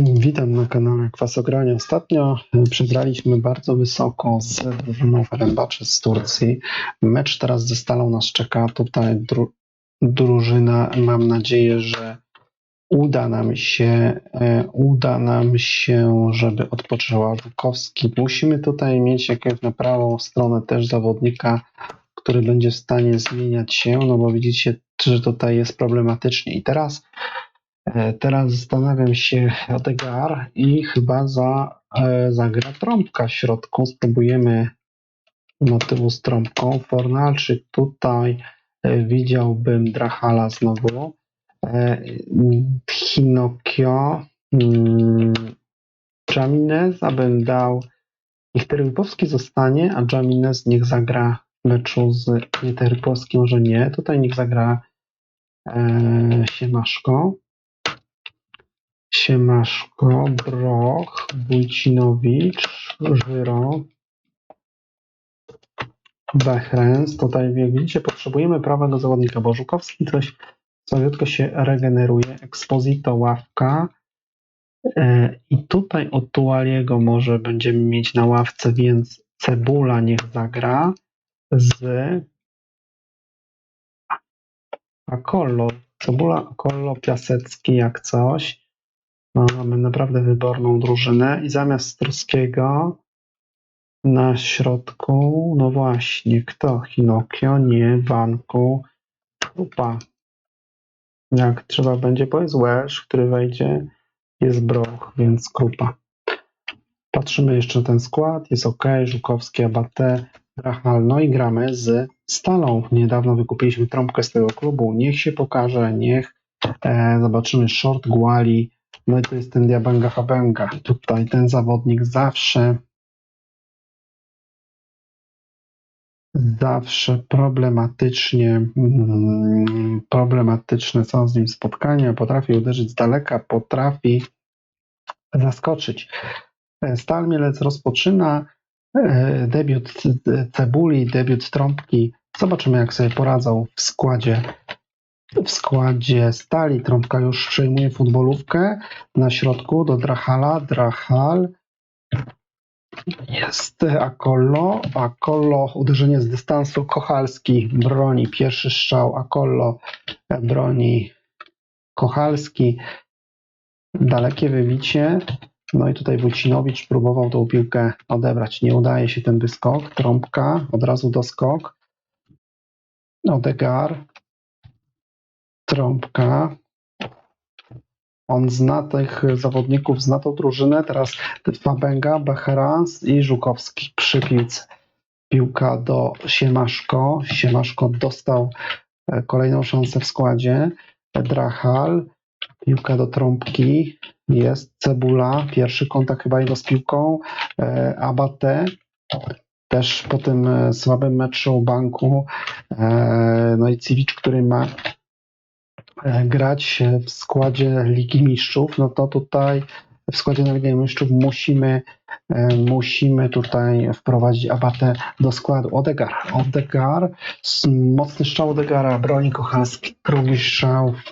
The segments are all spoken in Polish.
Witam na kanale Kwasogrania. Ostatnio e, przegraliśmy bardzo wysoko z drużyną Fenerbahce z Turcji. Mecz teraz ze Stalą nas czeka. Tutaj dru drużyna, mam nadzieję, że uda nam się, e, uda nam się, żeby odpoczęła Żukowski. Musimy tutaj mieć jakąś na prawą stronę też zawodnika, który będzie w stanie zmieniać się, no bo widzicie, że tutaj jest problematycznie. I teraz Teraz zastanawiam się Odegar i chyba za, e, zagra trąbka w środku. Spróbujemy motywu z trąbką. Fornalczyk tutaj e, widziałbym Drahala znowu. E, Hinokio. Mm, Jamines, abym dał. Niech Terypowski zostanie, a Jamines niech zagra meczu z. Nie Terypowski, może nie. Tutaj niech zagra e, Siemaszko. Siemaszko, Broch, Wójcinowicz, Żyro, Bechrens. Tutaj, jak widzicie, potrzebujemy prawego zawodnika, bo Żukowski coś słabiutko się regeneruje. Exposito, ławka. E, I tutaj od Tualiego może będziemy mieć na ławce, więc Cebula niech zagra z Akollo. Cebula, Akollo, Piasecki jak coś. No, mamy naprawdę wyborną drużynę i zamiast Struskiego na środku, no właśnie, kto? Hinokio, nie, Wanku, Krupa. Jak trzeba będzie, bo jest Welsh, który wejdzie, jest Broch, więc Krupa. Patrzymy jeszcze na ten skład, jest ok, Żukowski, Abate, Rachal, no i gramy z Stalą. Niedawno wykupiliśmy trąbkę z tego klubu, niech się pokaże, niech e, zobaczymy short Guali, no i to jest ten Diabanga Habenga. Tutaj ten zawodnik zawsze zawsze problematycznie mm, problematyczne są z nim spotkania. Potrafi uderzyć z daleka, potrafi zaskoczyć. Stal Mielec rozpoczyna e, debiut Cebuli, debiut Trąbki. Zobaczymy, jak sobie poradzą w składzie w składzie stali Trąbka już przejmuje futbolówkę na środku do Drahala. Drahal jest Akollo. Akollo, uderzenie z dystansu. Kochalski broni pierwszy strzał. Akollo broni Kochalski. Dalekie wybicie. No i tutaj Wójcinowicz próbował tą piłkę odebrać. Nie udaje się ten wyskok. Trąbka, od razu doskok. Odegar Trąbka. On zna tych zawodników, zna tą drużynę. Teraz Fabenga, Becherans i Żukowski przy. Piłka do Siemaszko. Siemaszko dostał e, kolejną szansę w składzie. Drachal. Piłka do Trąbki. Jest Cebula. Pierwszy kontakt chyba jego z piłką. E, Abate. Też po tym e, słabym meczu banku. No i Civicz, który ma grać w składzie Ligi Mistrzów, no to tutaj w składzie na Ligę Mistrzów musimy, e, musimy tutaj wprowadzić Abatę do składu. Odegar, Odegar, mocny strzał Odegara, broni Kochanski, drugi strzał w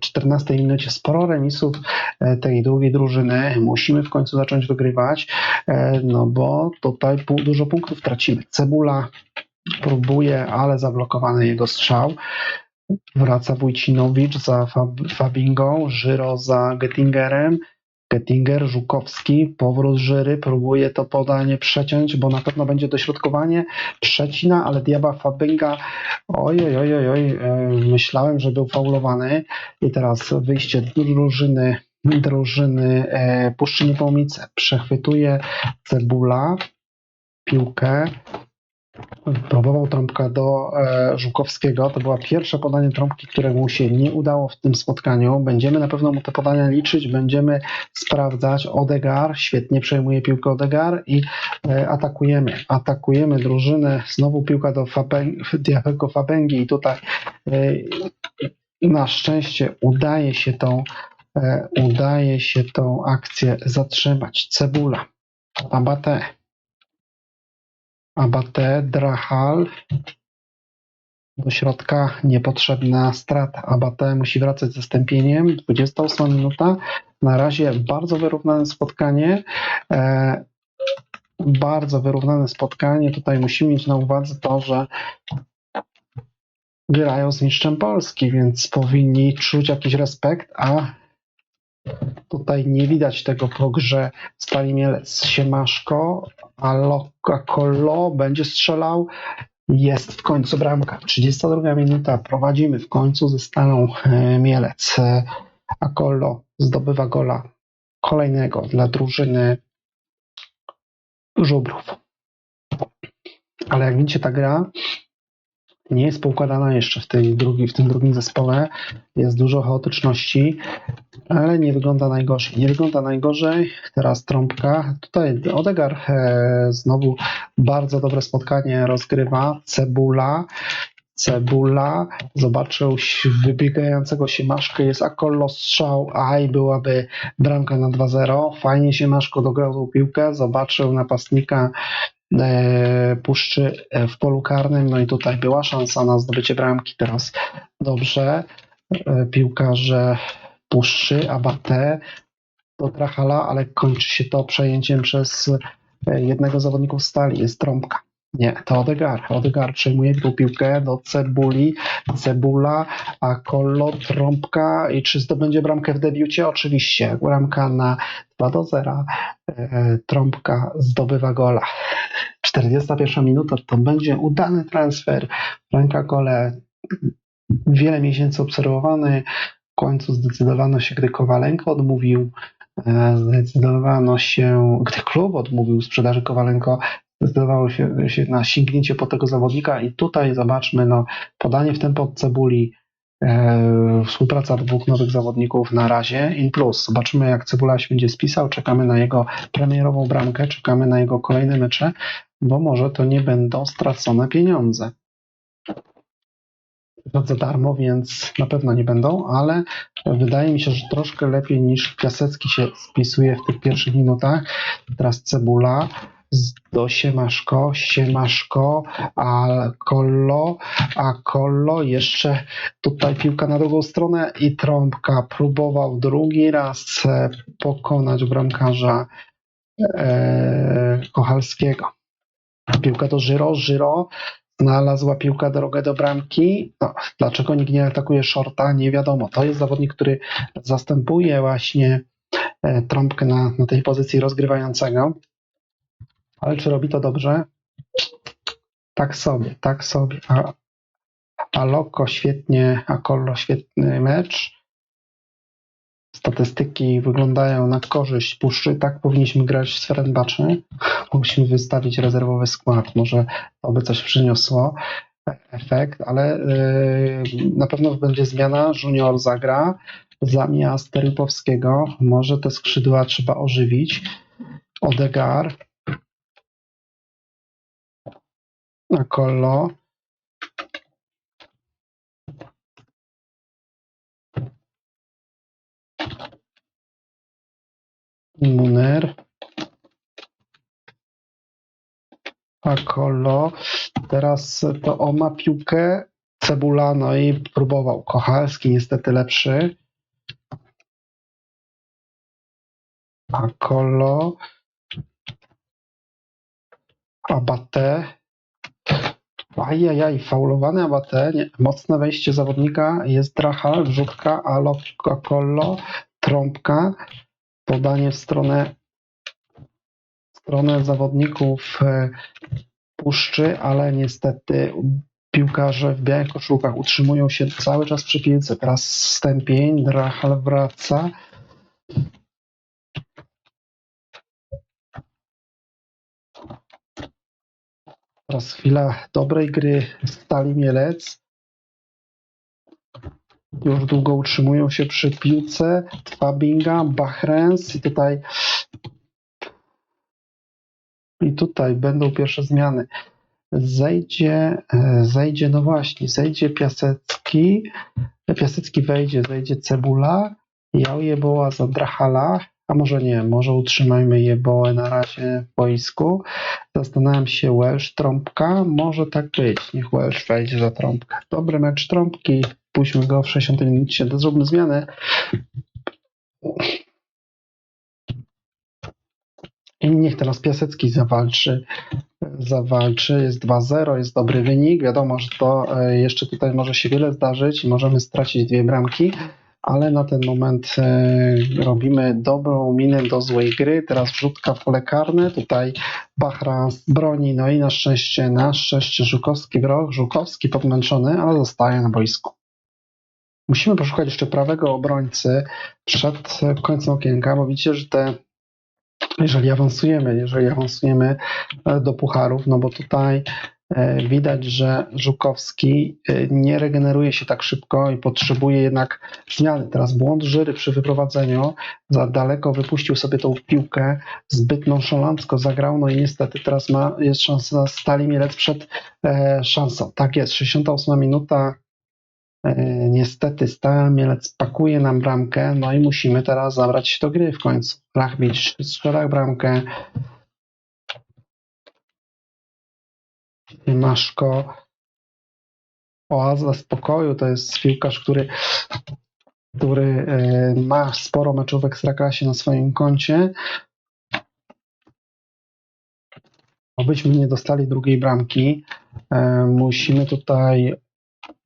14 minucie, sporo remisów e, tej drugiej drużyny. Musimy w końcu zacząć wygrywać, no bo tutaj dużo punktów tracimy. Cebula próbuje, ale zablokowany jego strzał. Wraca Wójcinowicz za Fabingą, Żyro za Gettingerem, Gettinger, Żukowski, powrót Żyry, próbuje to podanie przeciąć, bo na pewno będzie dośrodkowanie, przecina, ale Diaba Fabinga, oj, oj, oj, oj, e, myślałem, że był faulowany. I teraz wyjście drużyny drużyny e, Puszczy Niepołomice przechwytuje Cebula piłkę Próbował trąbka do e, Żukowskiego. To była pierwsze podanie trąbki, które mu się nie udało w tym spotkaniu. Będziemy na pewno mu te podania liczyć, będziemy sprawdzać. Odegar świetnie przejmuje piłkę Odegar i e, atakujemy. Atakujemy drużynę. Znowu piłka do Diabego Fabengi i tutaj e, na szczęście udaje się tą e, udaje się tą akcję zatrzymać. Cebula. Abate. Abate, Drahal. Do środka niepotrzebna strata. Abate musi wracać ze stępieniem. 28 minuta. Na razie bardzo wyrównane spotkanie. E, bardzo wyrównane spotkanie. Tutaj musimy mieć na uwadze to, że grają z mistrzem Polski, więc powinni czuć jakiś respekt, a tutaj nie widać tego po grze Stali Mielec. Siemaszko, a Loka Kolo będzie strzelał. Jest w końcu bramka. 32 minuta. Prowadzimy w końcu ze Stalą e, Mielec. E, A Kolo zdobywa gola kolejnego dla drużyny Żubrów. Ale jak widzicie, ta gra nie jest poukładana jeszcze w, tej drugi, w tym drugim zespole. Jest dużo chaotyczności, ale nie wygląda najgorzej. Nie wygląda najgorzej. Teraz trąbka. Tutaj Odegar e, znowu bardzo dobre spotkanie rozgrywa. Cebula. Cebula zobaczył wybiegającego się Maszkę, jest Akollo strzał, aj byłaby bramka na 2-0. Fajnie się Maszko dograł piłkę, zobaczył napastnika puszczy e, w polu karnym, no i tutaj była szansa na zdobycie bramki. Teraz dobrze, e, piłkarze puszczy, Abate do Trachala, ale kończy się to przejęciem przez e, jednego z zawodników stali, jest trąbka. Nie, to Odegar. Odegar przejmuje tą piłkę do Cebuli, Cebula, a Kollo, trąbka i czy zdobędzie bramkę w debiucie? Oczywiście, bramka na 2 do 0. E, trąbka zdobywa gola. 41 minuta to będzie udany transfer Franka Kole. Wiele miesięcy obserwowany. W końcu zdecydowano się, gdy Kowalenko odmówił. e, Zdecydowano się, gdy klub odmówił sprzedaży Kowalenko, zdecydowało się, się na sięgnięcie po tego zawodnika i tutaj zobaczmy no, podanie w tempo od Cebuli, e, współpraca dwóch nowych zawodników na razie in plus. Zobaczymy jak Cebula się będzie spisał, czekamy na jego premierową bramkę, czekamy na jego kolejne mecze, bo może to nie będą stracone pieniądze. To za darmo, więc na pewno nie będą, ale wydaje mi się, że troszkę lepiej niż Piasecki się spisuje w tych pierwszych minutach. Teraz Cebula do Siemaszko, Siemaszko, a Kollo, a Kollo jeszcze tutaj piłka na drugą stronę i trąbka próbował drugi raz e, pokonać bramkarza e, Kochalskiego. Piłka do Żyro, Żyro znalazła piłka drogę do bramki. No, dlaczego nikt nie atakuje shorta? Nie wiadomo. To jest zawodnik, który zastępuje właśnie e, trąbkę na, na tej pozycji rozgrywającego. Ale czy robi to dobrze? Tak sobie, tak sobie. A, a Loko świetnie, a świetny mecz. Statystyki wyglądają na korzyść Puszczy. Tak powinniśmy grać z Ferenbaczy. Musimy wystawić rezerwowy skład. Może to by coś przyniosło efekt, ale yy, na pewno będzie zmiana. Junior zagra zamiast Rypowskiego. Może te skrzydła trzeba ożywić. Odegar. Na. Muner. Akolo. Teraz to on ma piłkę. Cebula, no i próbował. Kochalski niestety lepszy. Akolo. Abate. Ajajaj, faulowany Abate. Mocne wejście zawodnika. Jest Drachal, wrzutka, Alo, Akolo, trąbka. Podanie w stronę w stronę zawodników e, puszczy, ale niestety piłkarze w białych koszulkach utrzymują się cały czas przy piłce. Teraz stępień, Drachal wraca. Teraz chwila dobrej gry Stali Mielec. Już długo utrzymują się przy piłce. Twabinga, Bachrens i tutaj i tutaj będą pierwsze zmiany. Zejdzie, e, zejdzie, no właśnie, zejdzie Piasecki, Piasecki wejdzie, zejdzie Cebula, Jałjeboła za Drachala, a może nie, może utrzymajmy Jebołę na razie w boisku. Zastanawiam się, Welsh trąbka, może tak być, niech Welsh wejdzie za trąbkę. Dobry mecz trąbki, pójdźmy go w 60 minucie, zróbmy zmianę. I niech teraz Piasecki zawalczy. Zawalczy, jest 2-0, jest dobry wynik. Wiadomo, że to e, jeszcze tutaj może się wiele zdarzyć i możemy stracić dwie bramki ale na ten moment e, robimy dobrą minę do złej gry. Teraz wrzutka w pole karne, tutaj Bachra broni, no i na szczęście, na szczęście Żukowski brok, Żukowski podmęczony, ale zostaje na boisku. Musimy poszukać jeszcze prawego obrońcy przed końcem okienka, bo widzicie, że te jeżeli awansujemy, jeżeli awansujemy e, do pucharów, no bo tutaj widać, że Żukowski e, nie regeneruje się tak szybko i potrzebuje jednak zmiany. Teraz błąd Żyry przy wyprowadzeniu, za daleko wypuścił sobie tą piłkę, zbyt nonszalancko zagrał, no i niestety teraz ma, jest szansa Stali Mielec przed e, szansą. Tak jest, 68 minuta, E, Niestety Stała Mielec pakuje nam bramkę, no i musimy teraz zabrać się do gry w końcu. Rachbicz strzela bramkę. Maszko. Oaza spokoju to jest piłkarz, który, który e, ma sporo meczów w Ekstraklasie na swoim koncie. Obyśmy nie dostali drugiej bramki. E, Musimy tutaj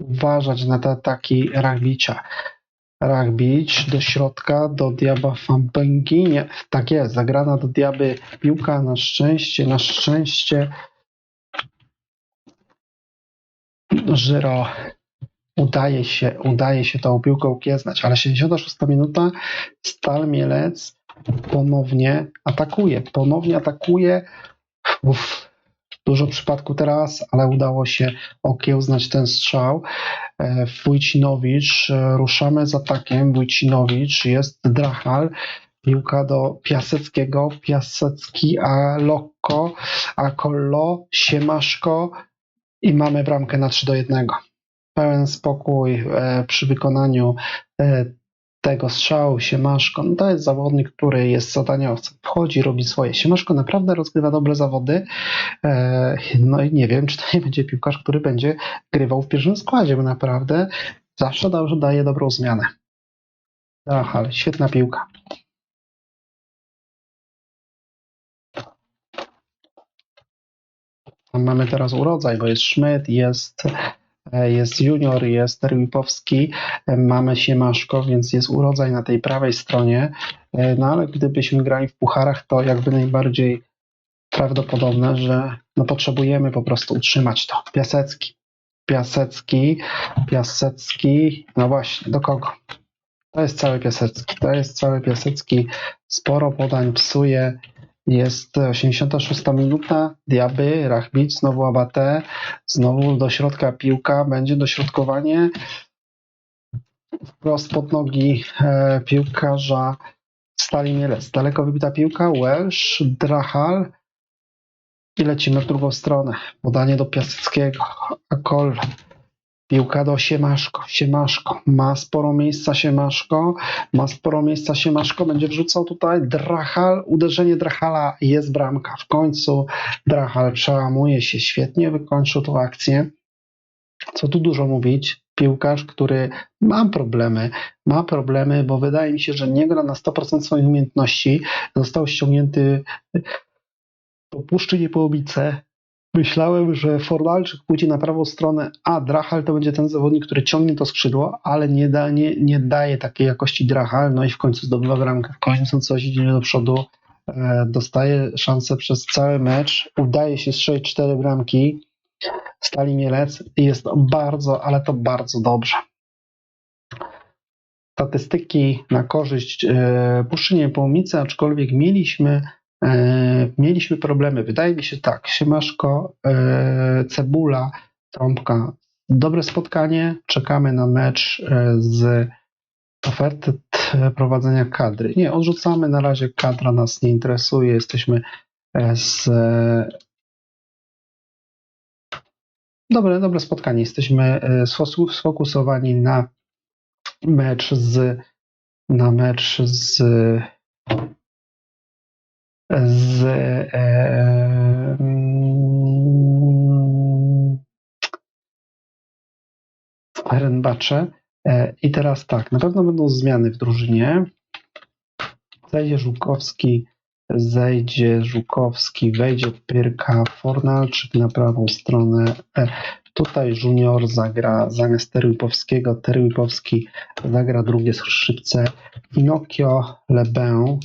uważać na te ataki Rachbicza. Rachbicz do środka, do Diaba Fampenki. Nie, tak jest, zagrana do Diaby piłka, na szczęście, na szczęście Żyro udaje się, udaje się tą piłką kieznać, ale 76 minuta Stal Mielec ponownie atakuje, ponownie atakuje. Uff, dużo przypadku teraz, ale udało się okiełznać ten strzał. E, Wójcinowicz, e, ruszamy z atakiem. Wójcinowicz, jest Drachal. Piłka do Piaseckiego. Piasecki, a Lokko, a Kollo, Siemaszko i mamy bramkę na 3 do 1. Pełen spokój e, przy wykonaniu e, tego strzału. Siemaszko, no to jest zawodnik, który jest zadaniowcem. Wchodzi, robi swoje. Siemaszko naprawdę rozgrywa dobre zawody. E, No i nie wiem, czy to nie będzie piłkarz, który będzie grywał w pierwszym składzie, bo naprawdę zawsze da- daje dobrą zmianę. Ach, ale świetna piłka. Mamy teraz urodzaj, bo jest Szmyt, jest, e, jest Junior, jest Rybowski, e, mamy Siemaszko, więc jest urodzaj na tej prawej stronie. E, No ale gdybyśmy grali w pucharach, to jakby najbardziej prawdopodobne, że no potrzebujemy po prostu utrzymać to. Piasecki, Piasecki, Piasecki, no właśnie, do kogo? To jest cały Piasecki, to jest cały Piasecki, sporo podań psuje, jest 86 minuta, Diaby, Rachbic, znowu Abate, znowu do środka piłka, będzie dośrodkowanie. Wprost pod nogi e, piłkarza Stali Mielec. Daleko wybita piłka, Welsh, Drachal i lecimy w drugą stronę. Podanie do Piaseckiego, Akol, piłka do Siemaszko, Siemaszko, ma sporo miejsca Siemaszko, ma sporo miejsca Siemaszko, będzie wrzucał tutaj Drachal, uderzenie Drachala, jest bramka. W końcu Drachal przełamuje się świetnie, wykończył tą akcję. Co tu dużo mówić, piłkarz, który ma problemy, ma problemy, bo wydaje mi się, że nie gra na 100% swoich umiejętności. Został ściągnięty po Puszczy Niepołomice. Myślałem, że Formalczyk pójdzie na prawą stronę, a Drachal to będzie ten zawodnik, który ciągnie to skrzydło, ale nie, da, nie, nie daje takiej jakości Drachal, no i w końcu zdobywa bramkę. W końcu coś idzie do przodu, e, dostaje szansę przez cały mecz, udaje się strzelić cztery bramki, Stali Mielec i jest bardzo, ale to bardzo dobrze. Statystyki na korzyść e, Puszczy Niepołomice, aczkolwiek mieliśmy mieliśmy problemy. Wydaje mi się tak, Siemaszko, e, Cebula, Trąbka. Dobre spotkanie. Czekamy na mecz e, z oferty prowadzenia kadry. Nie, odrzucamy na razie. Kadra nas nie interesuje. Jesteśmy e, z. e, Dobre, dobre spotkanie. Jesteśmy e, sfokusowani na mecz z. Na mecz z z e, mm, Ferenbacze. E, I teraz tak, na pewno będą zmiany w drużynie. Zajdzie Żukowski zejdzie Żukowski, wejdzie Pyrka, Fornalczyk na prawą stronę. E, Tutaj Junior zagra zamiast Teryłpowskiego. Teryłpowski zagra drugie skrzypce. Pinocchio, Lebę.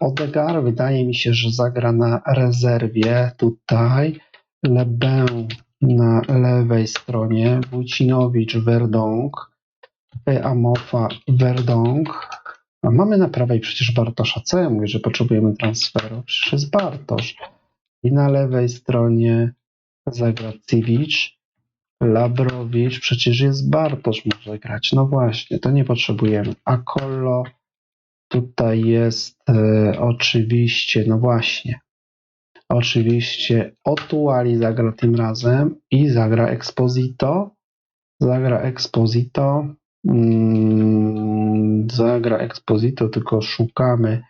Odegar wydaje mi się, że zagra na rezerwie tutaj. Lebę na lewej stronie. Wójcinowicz, Verdong. E, Amofa, Verdong. A mamy na prawej przecież Bartosza. Co ja mówię, że potrzebujemy transferu? Przecież jest Bartosz. I na lewej stronie zagra Civicz. Labrowicz, przecież jest Bartosz może grać. No właśnie, to nie potrzebujemy. A Kolo tutaj jest e, oczywiście, no właśnie. Oczywiście Otuali zagra tym razem i zagra Exposito. Zagra Exposito. Mm, zagra Exposito, tylko szukamy,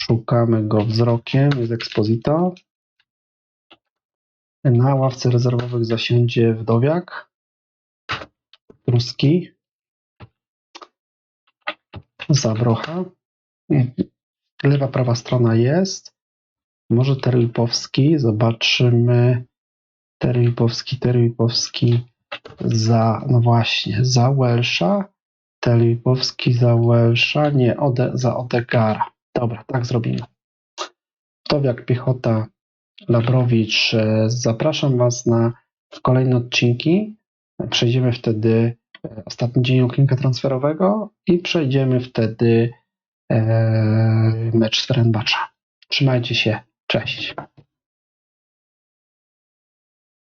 szukamy go wzrokiem. Jest Exposito. Na ławce rezerwowych zasiądzie Wdowiak. Ruski. Zabrocha. Lewa, prawa strona jest. Może Teryłpowski. Zobaczymy. Teryłpowski, Teryłpowski za, no właśnie, za Welsza. Teryłpowski za Welsza. Nie, ode, za Odegara. Dobra, tak zrobimy. Wdowiak, Piechota, Labrowicz. E, Zapraszam Was na kolejne odcinki. Przejdziemy wtedy e, ostatni dzień okienka transferowego i przejdziemy wtedy mecz z Fenerbahce. Trzymajcie się. Cześć.